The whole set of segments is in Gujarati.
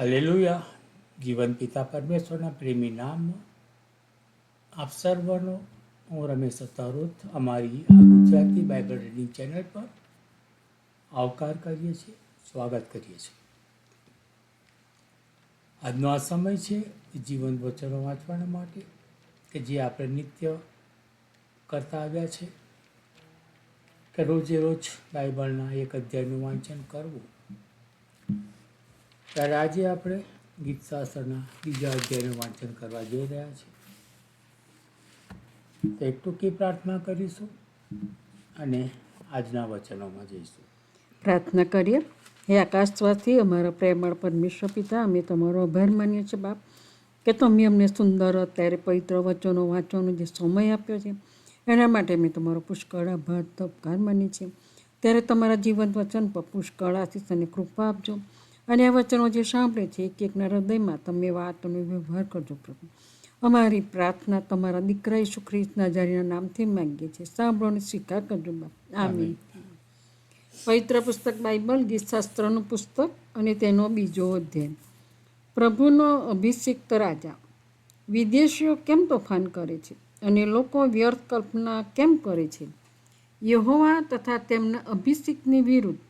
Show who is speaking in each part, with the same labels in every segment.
Speaker 1: હાલેલુયા જીવન પિતા પરમેશ્વરના પ્રેમી નામમાં આપ સર્વનો, હું રમેશ તરુત અમારી આ ગુજરાતી બાઇબલ રીડિંગ ચેનલ પર આવકાર કરીએ છીએ, સ્વાગત કરીએ છીએ. આજનો આ સમય છે જીવન વચનો વાંચવાના માટે, કે જે આપણે નિત્ય કરતા આવ્યા છે, કે રોજે રોજ બાઇબલના એક અધ્યાયનું વાંચન કરવું. ત્યારે આજે આપણે ગીત શાસ્ત્રના બીજા અધ્યાયનું વાંચન કરવા જઈ રહ્યા છીએ. તો એક ટૂંકી પ્રાર્થના કરીશું અને આજના વચનોમાં જઈશું.
Speaker 2: પ્રાર્થના કરીએ. હે આકાશવાસી, અમારા પ્રેમળ પરમેશ્વર પિતા, અમે તમારો આભાર માનીએ છીએ બાપ, કે તમે અમને સુંદર અત્યારે પવિત્ર વચનો વાંચવાનો જે સમય આપ્યો છે, એના માટે અમે તમારો પુષ્કળ આભાર તો ઉપકાર માનીએ છીએ. ત્યારે તમારા જીવન વચન પર પુષ્કળ આશીષ અને કૃપા આપજો. અને આ વચનો જે સાંભળે છે એક એકના હૃદયમાં તમે વાતનો વ્યવહાર કરજો પ્રભુ. અમારી પ્રાર્થના તમારા દીકરા ઈસુ ખ્રિસ્તના જારીના નામથી માંગીએ છીએ. સાંભળો અને સ્વીકાર કરજો બાપ. આમીન. પવિત્ર પુસ્તક બાઇબલ ગીતશાસ્ત્રનું પુસ્તક અને તેનો બીજો અધ્યયન પ્રભુનો અભિષિક્ત રાજા વિદેશીઓ કેમ તોફાન કરે છે અને લોકો વ્યર્થ કલ્પના કેમ કરે છે? યહોવા તથા તેમના અભિષિક્તની વિરુદ્ધ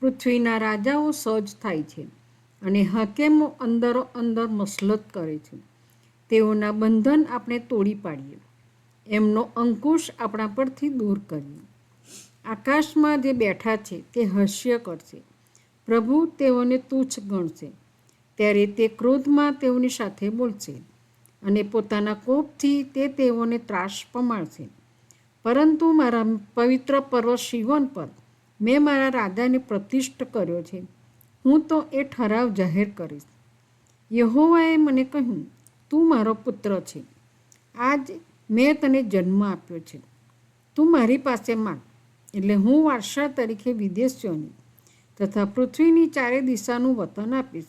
Speaker 2: પૃથ્વીના રાજાઓ સજ્જ થાય છે અને હકેમો અંદરો અંદર મસલત કરે છે. તેઓના બંધન આપણે તોડી પાડીએ. એમનો અંકુશ આપણા પરથી દૂર કરીએ. આકાશમાં જે બેઠા છે તે હાસ્ય કરશે. પ્રભુ તેઓને તુચ્છ ગણશે. ત્યારે તે ક્રોધમાં તેઓની સાથે બોલશે અને પોતાના કોપથી તે તેઓને ત્રાસ પમાડશે. પરંતુ મારા પવિત્ર પર્વ શિવન પર મેં મારા રાજાને પ્રતિષ્ઠ કર્યો છે. હું તો એ ઠરાવ જાહેર કરીશ. યહોવાએ મને કહ્યું, તું મારો પુત્ર છે. આજ મેં તને જન્મ આપ્યો છે. તું મારી પાસે માગ એટલે હું વારસા તરીકે વિદેશીઓની તથા પૃથ્વીની ચારે દિશાનું વતન આપીશ.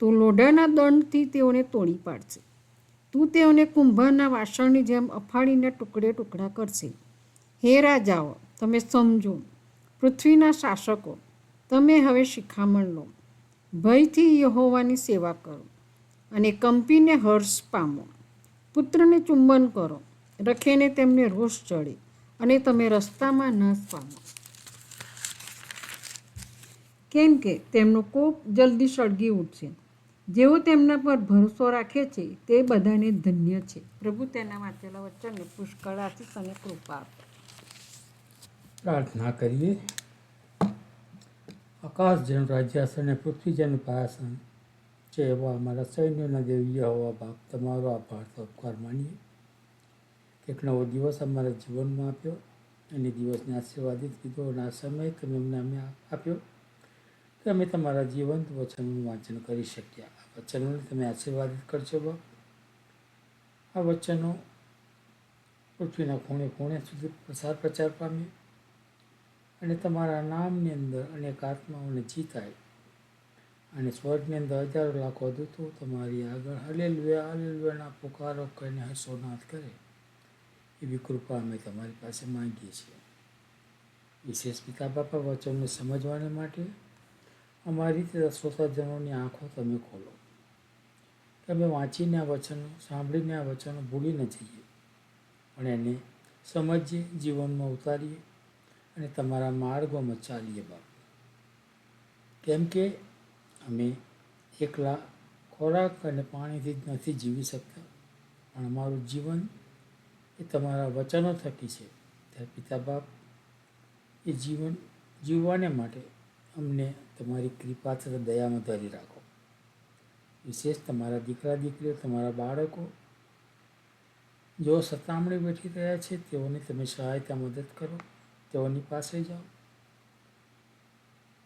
Speaker 2: તું લોઢાના દંડથી તેઓને તોડી પાડશે. તું તેઓને કુંભારના વાસણની જેમ અફાડીને ટુકડે ટુકડા કરશે. હે રાજાઓ, તમે સમજો. પૃથ્વીના શાસકો, તમે હવે શિખામણ લો. ભયથી યહોવાની સેવા કરો અને કંપીને હર્ષ પામો. પુત્રને ચુંબન કરો, રખેને તેમને રોષ ચડે અને તમે રસ્તામાં નાશ પામો કેમ કે તેમનો કોપ જલ્દી સળગી ઉઠશે. જેઓ તેમના પર ભરોસો રાખે છે, તે બધાને ધન્ય છે. પ્રભુ તેના વાંચેલા વચનને પુષ્કળાથી અને કૃપા આપે.
Speaker 1: પ્રાર્થના કરીએ. આકાશ જેનું રાજ્યાસન અને પૃથ્વી જેનું પાયાસન. છે એવા અમારા સૈન્યના દેવીય હોવા બાપ તમારો આભાર તો ઉપકાર માનીએ. એક નવો દિવસ અમારા જીવનમાં આપ્યો અને દિવસને આશીર્વાદિત કીધો અને આ સમય તમે અમને અમે આપ્યો કે અમે તમારા જીવંત વચનનું વાંચન કરી શક્યા. આ વચનોને તમે આશીર્વાદિત કરશો બાપ. આ વચનો પૃથ્વીના ખૂણે ખૂણે સુધી પ્રસાર પ્રચાર પામ્યો. અને તમારા નામની અંદર અનેક આત્માઓને જીતાય. અને સ્વર્ગની અંદર હજારો લાખો દૂતો તમારી આગળ હલેલુયા, હલેલુયાના પુકારો કરીને હર્ષોનાથ કરે. એવી કૃપા અમે તમારી પાસે માંગીએ છીએ. વિશેષ પિતા બાપા વચનને સમજવાને માટે અમારી રીતે શ્રોતાજનોની આંખો તમે ખોલો. તમે વાંચીને આ વચનો, સાંભળીને આ વચનો ભૂલી ન જઈએ. પણ એને સમજીએ, જીવનમાં ઉતારીએ અને તમારા માર્ગોમાં ચાલીએ બાપ. કેમ કે અમે એકલા ખોરાક અને પાણીથી જ નથી જીવી શકતા, પણ અમારું જીવન એ તમારા વચનો થકી છે. ત્યારે પિતા બાપ, એ જીવન જીવવાને માટે અમને તમારી કૃપા તથા દયામાં ધરી રાખો. વિશેષ તમારા દીકરા દીકરીઓ, તમારા બાળકો જેઓ સતામણી બેઠી રહ્યા છે, તેઓની તમે સહાયતા મદદ કરો. તેઓની પાસે જાઓ.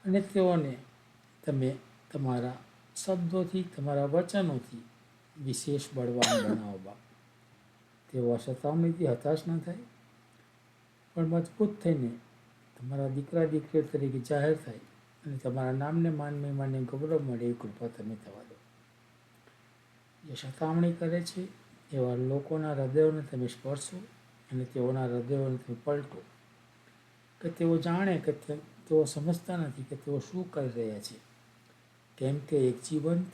Speaker 1: અને તેઓને તમે તમારા શબ્દોથી, તમારા વચનોથી વિશેષ બળવાન બનાવો બાપ. તેઓ સતામણીથી હતાશ ન થાય, પણ મજબૂત થઈને તમારા દીકરા દીકરીઓ તરીકે જાહેર થાય અને તમારા નામને માન મહેમાનને ગૌરવ મળે એ કૃપા તમે થવા દો. જે સતામણી કરે છે, એવા લોકોના હૃદયોને તમે સ્પર્શો અને તેઓના હૃદયોને તમે પલટો. કે તેઓ જાણે કે તેઓ સમજતા નથી કે તેઓ શું કરી રહ્યા છે. કેમ કે એક જીવંત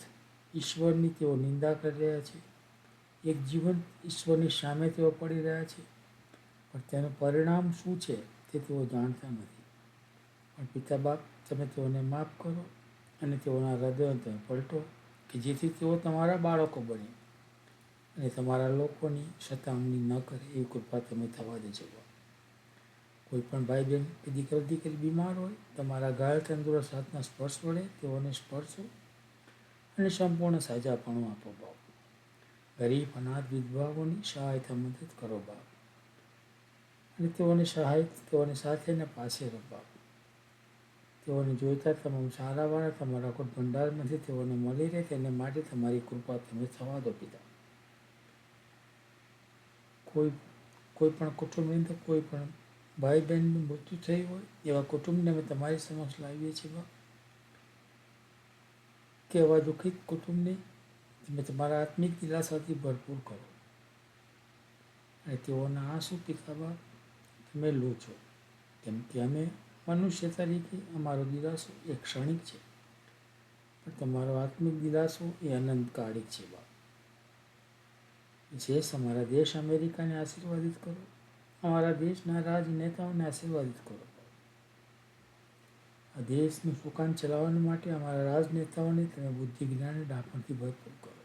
Speaker 1: ઈશ્વરની તેઓ નિંદા કરી રહ્યા છે. એક જીવંત ઈશ્વરની સામે તેઓ પડી રહ્યા છે. પણ તેનું પરિણામ શું છે તે તેઓ જાણતા નથી. પણ પિતા બાપ, તમે તેઓને માફ કરો અને તેઓના હૃદયને તમે પલટો કે જેથી તેઓ તમારા બાળકો બને. અને તમારા લોકોની સતામણી ન કરે એવી કૃપા તમે થવા દેજો. કોઈ પણ ભાઈ બહેન કે દીકરા દીકરી બીમાર હોય, તમારા ઘાયલ તંદુરસ્ત હાથના સ્પર્શ વડે તેઓને સ્પર્શો અને સંપૂર્ણ સાજાપણું આપો બાપ. ગરીબ, અનાથ, વિધવાઓની સહાયતા મદદ કરો બાપ. અને તેઓને સહાય, તેઓને સાથે ને પાસે રહો બાપ. તેઓને જોઈતા તમામ સારાવાળા તમારા કોઈ ભંડારમાંથી તેઓને મળી રહે તેને માટે તમારી કૃપા તમે થવા દો પિતા. કોઈ કોઈ પણ કુટુંબની અંદર કોઈ પણ ભાઈ બહેનનું મૃત્યુ થયું હોય, એવા કુટુંબને અમે તમારી સમક્ષ લાવીએ છીએ બા. કે એવા દુઃખિત કુટુંબને તમે તમારા આત્મિક દિલાસાથી ભરપૂર કરો. અને તેઓના આંસુ પિતા બાપ તમે લો છો. કેમ કે અમે મનુષ્ય તરીકે અમારો દિલાસો એ ક્ષણિક છે. પણ તમારો આત્મિક દિલાસો એ અનંતકાળિક છે બાપ જે અમારા દેશ અમેરિકાને આશીર્વાદિત કરો. અમારા દેશના રાજનેતાઓને આશીર્વાદિત કરો. આ દેશનું સુકાન ચલાવવા માટે અમારા રાજનેતાઓને તમે બુદ્ધિ જ્ઞાન ડાપણથી ભરપૂર કરો.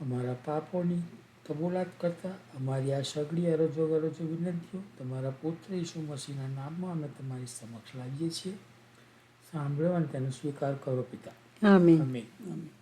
Speaker 1: અમારા પાપોની કબૂલાત કરતા અમારી આ સગડી અરજો અરજો વિનંતીઓ તમારા પુત્ર ઈસુ મસીહના નામમાં અમે તમારી સમક્ષ લાવીએ છીએ. સાંભળો અને તેનો સ્વીકાર કરો પિતા.
Speaker 2: આમીન. આમીન.